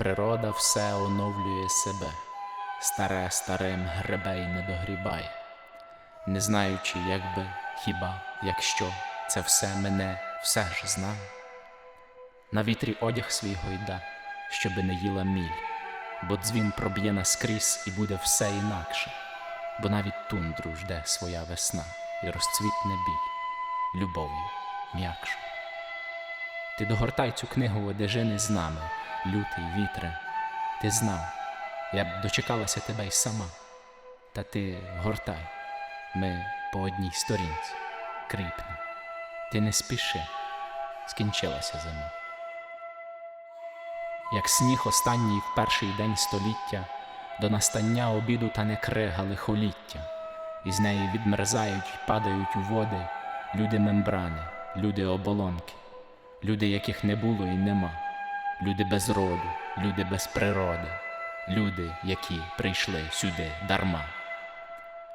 Природа все оновлює себе, старе старим гребе й не догрібає, не знаючи, як би, хіба, якщо це все мене все ж знає. На вітрі одяг свій гойда, щоби не їла міль, бо дзвін проб'є наскрізь і буде все інакше, бо навіть тундру жде своя весна і розцвітне біль, любов'ю м'якшу. Ти догортай цю книгу одежини з нами, лютий вітре. Ти знав, я б дочекалася тебе й сама. Та ти гортай, ми по одній сторінці, кріпне. Ти не спіши, скінчилася зима. Як сніг останній в перший день століття, до настання обіду та не крига лихоліття, і з неї відмерзають падають у води люди мембрани, люди оболонки, люди, яких не було і нема, люди без роду, люди без природи, люди, які прийшли сюди дарма.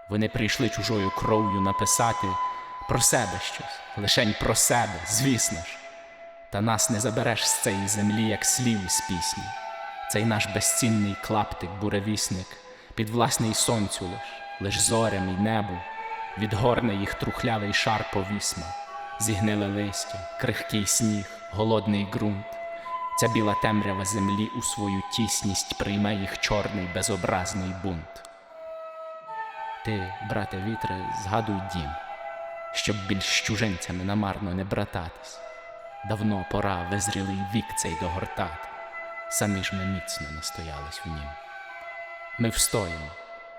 Вони прийшли чужою кров'ю написати про себе щось, лишень про себе, звісно ж. Та нас не забереш з цієї землі, як слів із пісні. Цей наш безцінний клаптик, буревісник, підвласний сонцю лиш, лиш зорям і небу, відгорне їх трухлявий шар повісма, зігниле листя, крихкий сніг, голодний ґрунт. Ця біла темрява землі у свою тісність прийме їх чорний безобразний бунт. Ти, брате вітре, згадуй дім, щоб більш чужинцями намарно не брататись. Давно пора визрілий вік цей догортати, самі ж ми міцно настоялись в нім. Ми встоїмо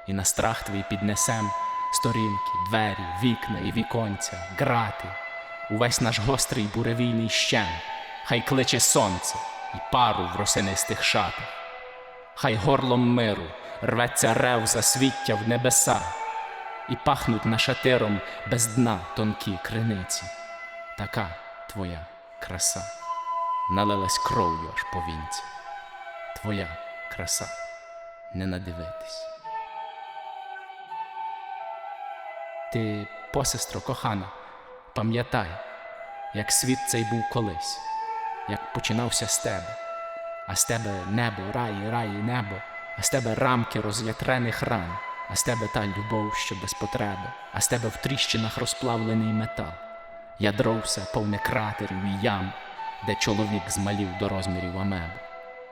і на страх твій піднесем сторінки, двері, вікна і віконця, грати, увесь наш гострий буревійний щем, хай кличе сонце і пару в росинистих шатах, хай горлом миру рветься рев засвіття в небеса, і пахнуть нашатиром без дна тонкі криниці. Така твоя краса налилась кров'ю аж по вінці. Твоя краса не надивитись. Ти, посестро кохана, пам'ятай, як світ цей був колись, як починався з тебе, а з тебе небо, рай, рай, небо, а з тебе рамки роз'ятрених ран, а з тебе та любов, що без потреби, а з тебе в тріщинах розплавлений метал. Ядро все повне кратерів і ям, де чоловік змалів до розмірів амеби.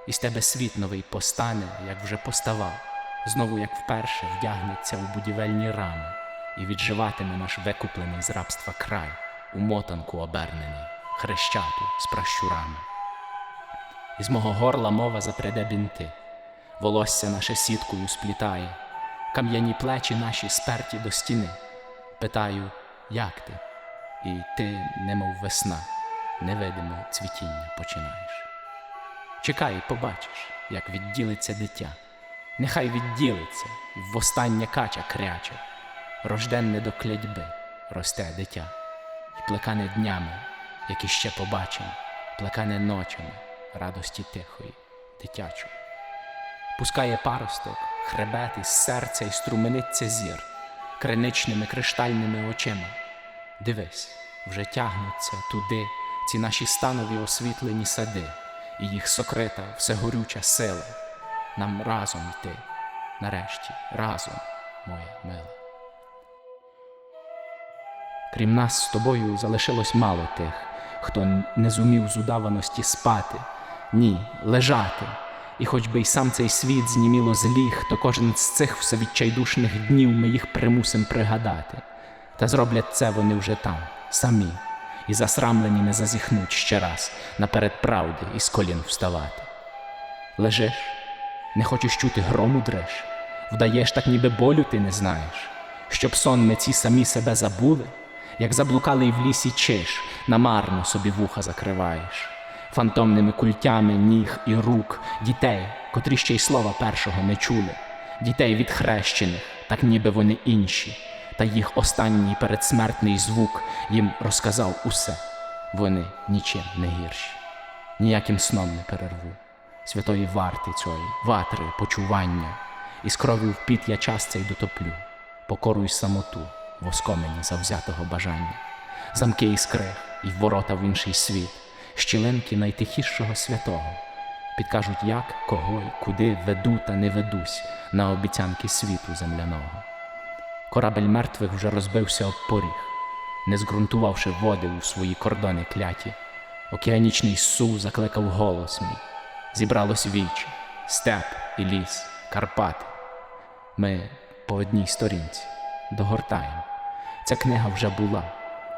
І з тебе світ новий постане, як вже поставав, знову, як вперше, вдягнеться у будівельні рами, і відживатиме наш викуплений з рабства край, у мотанку обернений, хрещату з пращурами. Із мого горла мова запряде бінти, волосся наше сіткою сплітає, кам'яні плечі наші сперті до стіни. Питаю, як ти? І ти, немов весна, невидиме цвітіння починаєш. Чекай, побачиш, як відділиться дитя. Нехай відділиться, і востаннє кача кряче, рожденне до клядьби росте дитя, і плекане днями, які ще побачимо, плекане ночами радості тихої, дитячої. Пускає паросток, хребет серця і струмениться зір криничними криштальними очима. Дивись, вже тягнуться туди ці наші станові освітлені сади, і їх сокрита всегорюча сила. Нам разом йти, нарешті, разом, моя мила. Крім нас з тобою залишилось мало тих, хто не зумів з удаваності спати, ні, лежати. І хоч би й сам цей світ зніміло зліг, то кожен з цих всевідчайдушних днів ми їх примусим пригадати. Та зроблять це вони вже там, самі, і засрамлені не зазіхнуть ще раз наперед правди і з колін вставати. Лежиш, не хочеш чути грому дреш, вдаєш, так ніби болю ти не знаєш, щоб сон ми ці самі себе забули, як заблукалий в лісі чиш, намарно собі вуха закриваєш, фантомними культями ніг і рук дітей, котрі ще й слова першого не чули, дітей відхрещених, так ніби вони інші. Та їх останній передсмертний звук їм розказав усе. Вони нічим не гірші, ніяким сном не перерву. Святої варти цієї, ватри, почування, і з кров'ю в піт я час цей дотоплю, покору самоту, воскомені завзятого бажання, замки і скрих, і ворота в інший світ, щілинки найтихішого святого, підкажуть, як, кого й куди веду та не ведусь на обіцянки світу земляного. Корабель мертвих вже розбився об поріг, не зґрунтувавши води у свої кордони кляті. Океанічний су закликав голос мій. Зібралось вічі, степ і ліс, Карпати. Ми по одній сторінці догортаємо. Ця книга вже була,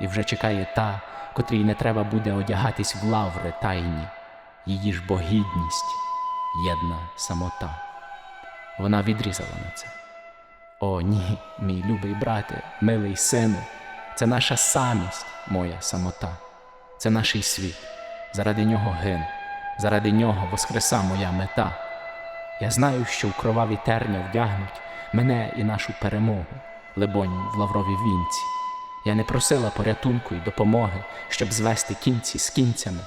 і вже чекає та, котрій не треба буде одягатись в лаври тайні, її ж бо гідність, єдна самота. Вона відрізала на це. О, ні, мій любий брате, милий сину, це наша самість, моя самота, це наш світ. Заради нього гин, заради нього воскреса моя мета. Я знаю, що в кроваві терня вдягнуть мене і нашу перемогу, либонь в лаврові вінці. Я не просила порятунку і допомоги, щоб звести кінці з кінцями.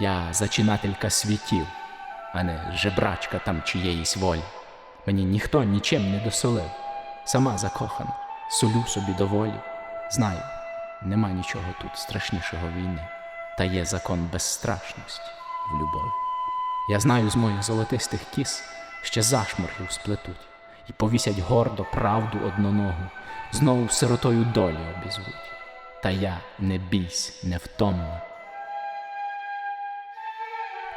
Я зачинателька світів, а не жебрачка там чиєїсь волі. Мені ніхто нічим не досолив, сама закохана, солю собі доволі. Знаю, нема нічого тут страшнішого війни, та є закон безстрашності в любові. Я знаю з моїх золотистих кіс ще зашморгів сплетуть і повісять гордо правду одноногу, знову сиротою долі обізвуть. Та я не бійсь, невтомна.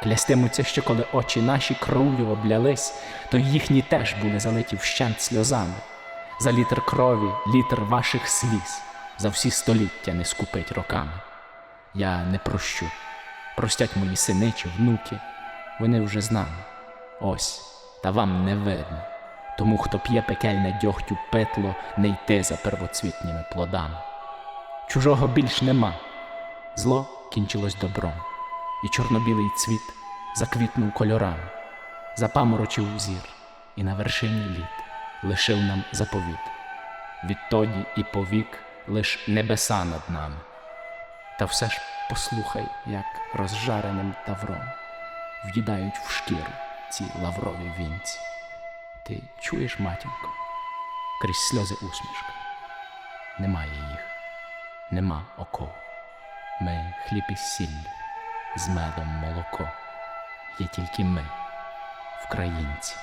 Клястимуться, що коли очі наші кров'ю облялись, то їхні теж були залиті вщент сльозами. За літр крові, літр ваших сліз, за всі століття не скупить роками. Я не прощу, простять мої сини чи внуки, вони вже з нами. Ось, та вам не видно. Тому, хто п'є пекельне дьогтю петло, не йти за первоцвітніми плодами. Чужого більш нема. Зло кінчилось добром, і чорнобілий цвіт заквітнув кольорами, запаморочив зір, і на вершині літ лишив нам заповіт. Відтоді і повік лиш небеса над нами. Та все ж послухай, як розжареним тавром в'їдають в шкіру ці лаврові вінці. Ти чуєш, матінко, крізь сльози усмішка. Немає їх, нема оков. Ми хліб і сіль, з медом молоко. Є тільки ми, українці.